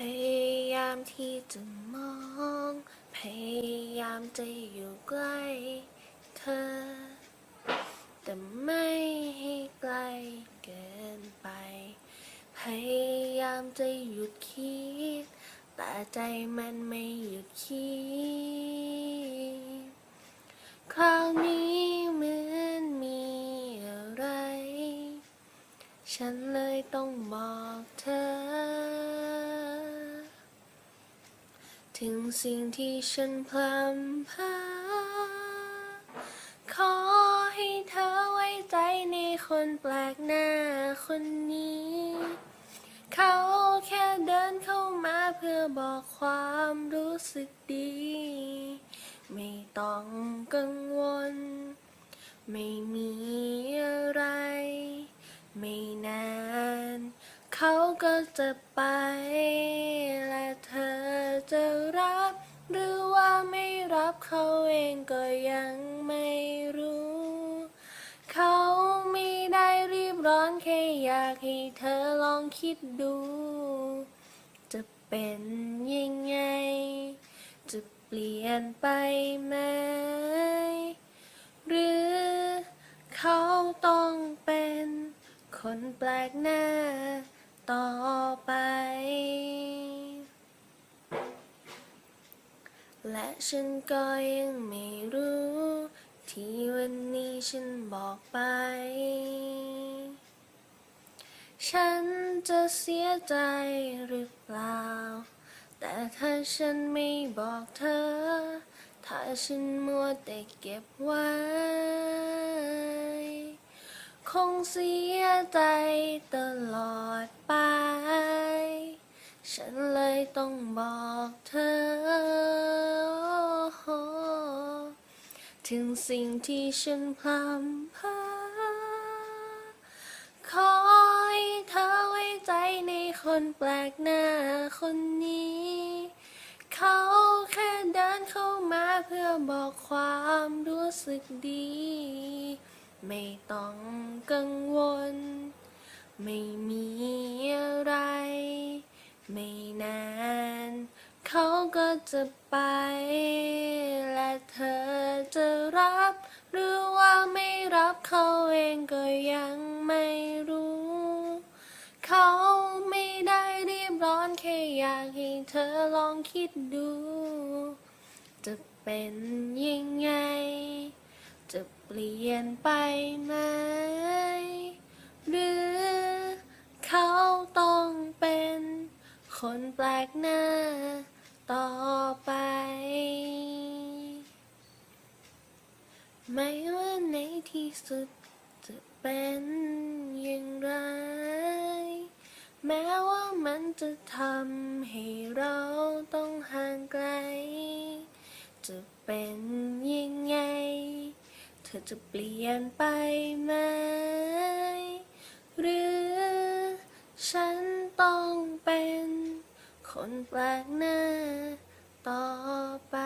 ยายามที่จะมอง พยายามจะอยู่ใกล้เธอ แต่ไม่ให้ไกลเกินไป พยายามจะหยุดคิด แต่ใจมันไม่หยุดคิด คราวนี้เหมือนมีอะไร ฉันเลยต้องบอกเธอ ถึงสิ่งที่ฉันพลำเพอขอให้เธอไว้ใจในคนแปลกหน้าคนนี้ เขาแค่เดินเข้ามาเพื่อบอกความรู้สึกดี ไม่ต้องกังวล ไม่มีอะไร ไม่นาน เขาก็จะไป บเขาเองก็ยังไม่รู้ เขาไม่ได้รีบร้อนแค่อยากให้เธอลองคิดดู จะเป็นยังไง จะเปลี่ยนไปไหม หรือเขาต้องเป็นคนแปลกหน้าต่อไป และ ฉันก็ยังไม่รู้ ที่วันนี้ฉันบอกไป ฉันจะเสียใจหรือเปล่า แต่ถ้าฉันไม่บอกเธอ ถ้าฉันมัวแต่เก็บไว้ คงเสียใจตลอดไป ฉันเลยต้องบอกเธอ ถึงสิ่งที่ฉันพลำเพอขอให้เธอไว้ใจในคนแปลกหน้าคนนี้ เขาแค่เดินเข้ามาเพื่อบอกความรู้สึกดี ไม่ต้องกังวล ไม่มีอะไร ไม่น่า เขาก็จะไป และเธอจะรับ หรือว่าไม่รับเขาเองก็ยังไม่รู้ เขาไม่ได้รีบร้อนแค่อยากให้เธอลองคิดดู จะเป็นยังไง จะเปลี่ยนไปไหม หรือเขาต้องเป็นคนแปลกหน้า ต่อไป ไม่ว่าในที่สุดจะเป็นอย่างไร แม้ว่ามันจะทำให้เราต้องห่างไกล จะเป็นยังไง เธอจะเปลี่ยนไปไหม หรือฉันต้องเป็นคน แปลกหน้าต่อไป